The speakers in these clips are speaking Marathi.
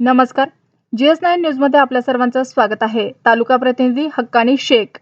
नमस्कार. जी एस नाईन न्यूजमध्ये आपल्या सर्वांचं स्वागत आहे. तालुका प्रतिनिधी हक्कानी शेख.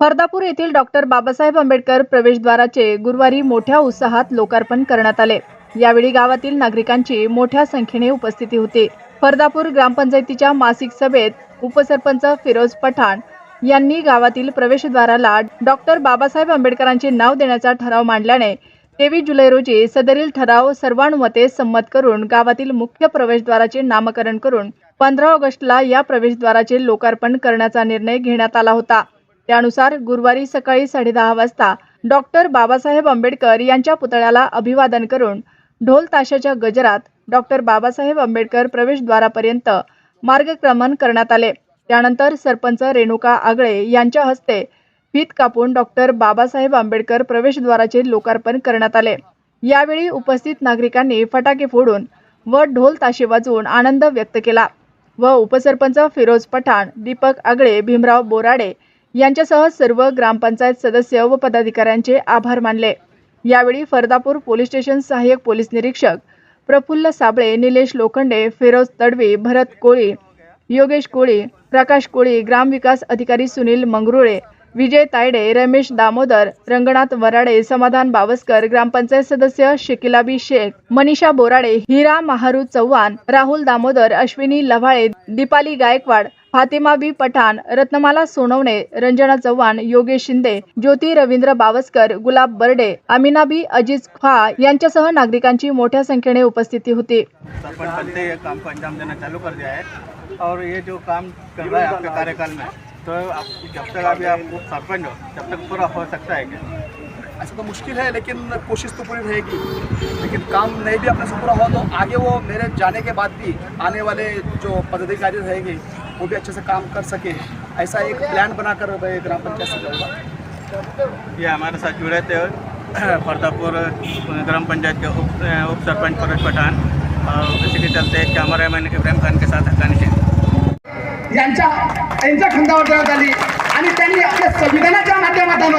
फरदापूर येथील डॉक्टर बाबासाहेब आंबेडकर प्रवेशद्वाराचे गुरुवारी मोठ्या उत्साहात लोकार्पण करण्यात आले. यावेळी गावातील नागरिकांची मोठ्या संख्येने उपस्थिती होती. फरदापूर ग्रामपंचायतीच्या मासिक सभेत उपसरपंच फिरोज पठाण यांनी गावातील प्रवेशद्वाराला डॉक्टर बाबासाहेब आंबेडकरांचे नाव देण्याचा ठराव मांडल्याने तेवीस जुलै रोजी सदरील ठराव सर्वानुमते संमत करून गावातील मुख्य प्रवेशद्वाराचे नामकरण करून पंधरा ऑगस्टला या प्रवेशद्वाराचे लोकार्पण करण्याचा निर्णय घेण्यात आला होता. त्यानुसार गुरुवारी सकाळी साडेदहा वाजता डॉक्टर बाबासाहेब आंबेडकर यांच्या पुतळ्याला अभिवादन करून ढोल ताशाच्या गजरात डॉक्टर बाबासाहेब आंबेडकर प्रवेशद्वारापर्यंत मार्गक्रमण करण्यात आले. त्यानंतर सरपंच रेणुका आगळे यांच्या हस्ते फीत कापून डॉक्टर बाबासाहेब आंबेडकर प्रवेशद्वाराचे लोकार्पण करण्यात आले. यावेळी उपस्थित नागरिकांनी फटाके फोडून व ढोल ताशे वाजवून आनंद व्यक्त केला व उपसरपंच फिरोज पठाण दीपक आगळे भीमराव बोराडे यांच्यासह सर्व ग्रामपंचायत सदस्य व पदाधिकाऱ्यांचे आभार मानले. यावेळी फरदापूर पोलीस स्टेशन सहाय्यक पोलीस निरीक्षक प्रफुल्ल साबळे निलेश लोखंडे फिरोज तडवी भरत कोळी योगेश कोळी प्रकाश कोळी ग्रामविकास अधिकारी सुनील मंगरुळे विजय तायडे रमेश दामोदर रंगनाथ वराडे समाधान बावस्कर ग्रामपंचायत सदस्य शिकिलाबी शेख मनीषा बोराडे हिरा महारू चव्हाण राहुल दामोदर अश्विनी लव्हाळे दीपाली गायकवाड फातिमा बी पठाण रत्नमाला सोनवणे रंजना चव्हाण योगेश शिंदे ज्योती रवींद्र बावस्कर गुलाब बर्डे अमिनाबी अजिज खा यांच्यासह नागरिकांची मोठ्या संख्येने उपस्थिती होती. सरपंच बनते काम को अंजाम देना चालू कर दिया है और ये जो काम कर रहा है आपके कार्यकाल में तो आप जब तक अभी आप सरपंच हो जब तक पूरा हो सकता है क्या? ऐसा तो मुश्किल है लेकिन कोशिश तो पूरी रहेगी। लेकिन काम नहीं भी अपने से पूरा हो तो आगे वो मेरे जाने के बाद भी आने वाले जो पदाधिकारी रहेंगे वो भी अच्छे से काम कर सके। ऐसा एक प्लान बनाकर मैं ग्राम पंचायत से जाऊँगा ये हमारे साथ जुड़े थे फरदापुर ग्राम पंचायत के उप उप सरपंच परेश पठान। और इसी के चलते कैमरामैन इब्राहिम खान के साथ हक्कानी शेख यांच्या यांच्या खंडावर देण्यात आली. आणि त्यांनी आपल्या संविधानाच्या माध्यमातून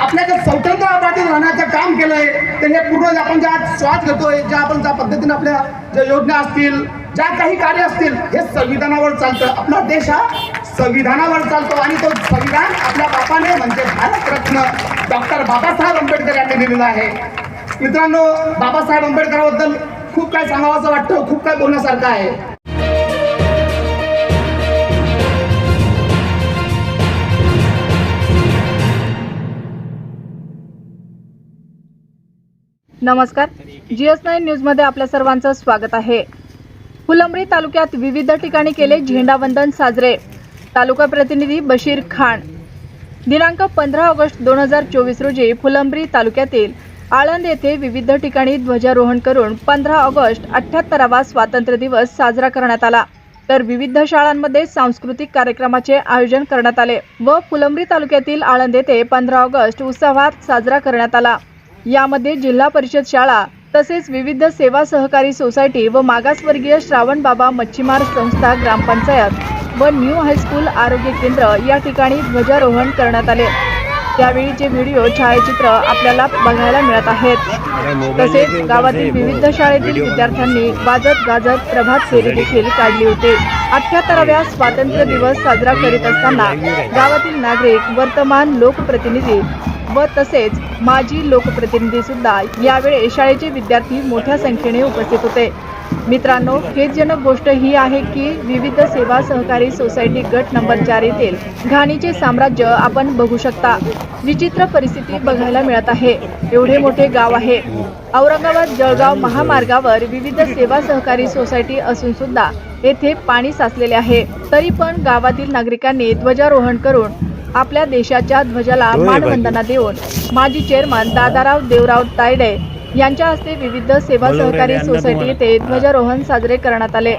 आपल्या ज्या स्वतंत्र भारतात राहण्याचं काम केलंय तर हे पूर्ण आपण ज्या श्वास घेतोय ज्या आपण ज्या पद्धतीने आपल्या ज्या योजना असतील ज्या काही कार्य असतील हे संविधानावर चालतं. आपला देश हा संविधानावर चालतो. आणि तो संविधान आपल्या बापाने म्हणजे भारतरत्न डॉक्टर बाबासाहेब आंबेडकर यांनी दिलेला आहे. मित्रांनो बाबासाहेब आंबेडकरांबद्दल खूप काय सांगावं वाटतं खूप काय बोलण्यासारखं आहे. नमस्कार. जी एस नाईन न्यूजमध्ये आपल्या सर्वांचं स्वागत आहे. फुलंब्री तालुक्यात विविध ठिकाणी केले झेंडावंदन साजरे. तालुका प्रतिनिधी बशीर खान. दिनांक पंधरा ऑगस्ट दोन हजार चोवीस रोजी फुलंब्री तालुक्यातील आळंद येथे विविध ठिकाणी ध्वजारोहण करून पंधरा ऑगस्ट अठ्याहत्तरावा स्वातंत्र्य दिवस साजरा करण्यात आला. तर विविध शाळांमध्ये सांस्कृतिक कार्यक्रमाचे आयोजन करण्यात आले व फुलंब्री तालुक्यातील आळंद येथे पंधरा ऑगस्ट उत्सवात साजरा करण्यात आला. यामध्ये जिल्हा परिषद शाळा तसेच विविध सेवा सहकारी सोसायटी व मागासवर्गीय श्रावणबाबा मच्छीमार संस्था ग्रामपंचायत व न्यू हायस्कूल आरोग्य केंद्र या ठिकाणी ध्वजारोहण करण्यात आले. त्यावेळीचे व्हिडिओ छायाचित्र आपल्याला बघायला मिळत आहेत. तसेच गावातील विविध शाळेतील विद्यार्थ्यांनी वाजत गाजत प्रभात फेरी देखील काढली होती. अठ्याहत्तराव्या स्वातंत्र्य दिवस साजरा करीत असताना गावातील नागरिक वर्तमान लोकप्रतिनिधी व तसेच माजी लोकप्रतिनिधी सुद्धा यावेळी शाळेचे विद्यार्थी मोठ्या संख्येने उपस्थित होते. मित्रांनो खेदजनक गोष्ट ही आहे की विविध सेवा सहकारी सोसायटी गट नंबर चार येथील घाणीचे साम्राज्य आपण बघू शकता. विचित्र परिस्थिती बघायला मिळत आहे. एवढे मोठे गाव आहे. औरंगाबाद जळगाव महामार्गावर विविध सेवा सहकारी सोसायटी असून सुद्धा येथे पाणी साचलेले आहे. तरी पण गावातील नागरिकांनी ध्वजारोहण करून आपल्या देशाच्या ध्वजाला मानवंदना देऊन माजी चेअरमन दादाराव देवराव तायडे यांच्या हस्ते विविध सेवा सहकारी सोसायटी येथे ध्वजारोहण साजरे करण्यात आले.